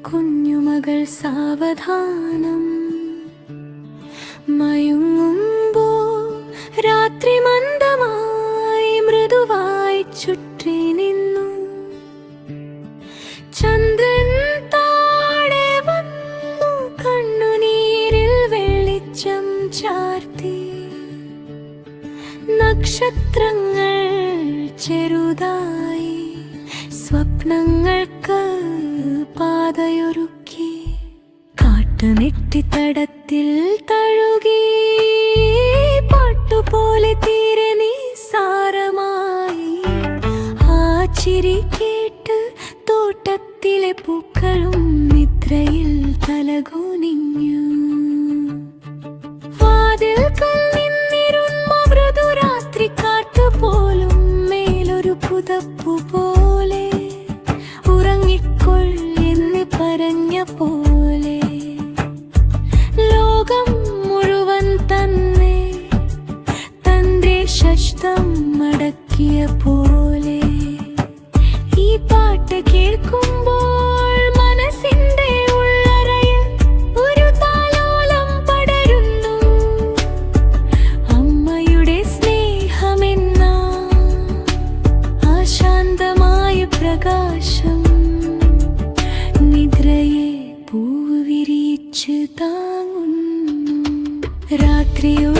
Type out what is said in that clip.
കണ്ണുകൾ സാവധാനം. മയങ്ങുമ്പോ രാത്രി മന്ദമായി മൃദുവായി ചുറ്റി നിന്നു. ചന്ദ്രൻ താഴെ വന്നു കണ്ണുനീരിൽ വെളിച്ചം ചാർത്തി. നക്ഷത്രങ്ങൾ ചെറുതായി സ്വപ്നങ്ങൾക്ക് പാതയൊരുക്കി കാട്ടുനെട്ടിത്തടത്തിൽ തഴുകി പാട്ടുപോലെ തീരെ നിസാരമായി. ആ ചിരി കേട്ട് തോട്ടത്തിലെ പൂക്കളും നിദ്രയിൽ തലകുനിഞ്ഞു. മൃദുരാത്രി കാറ്റുപോലും മേലൊരു പുതപ്പു പോലെ മടക്കിയ പോലെ ഈ പാട്ട് കേൾക്കുമ്പോൾ മനസ്സിന്റെ ഉള്ളറയിൽ ഒരു താലോലം പടരുന്നു. അമ്മയുടെ സ്നേഹമെന്ന ആശാന്തമായ പ്രകാശം നിദ്രയെ പൂവ് വിരിച്ച് താങ്ങുന്നു രാത്രിയോ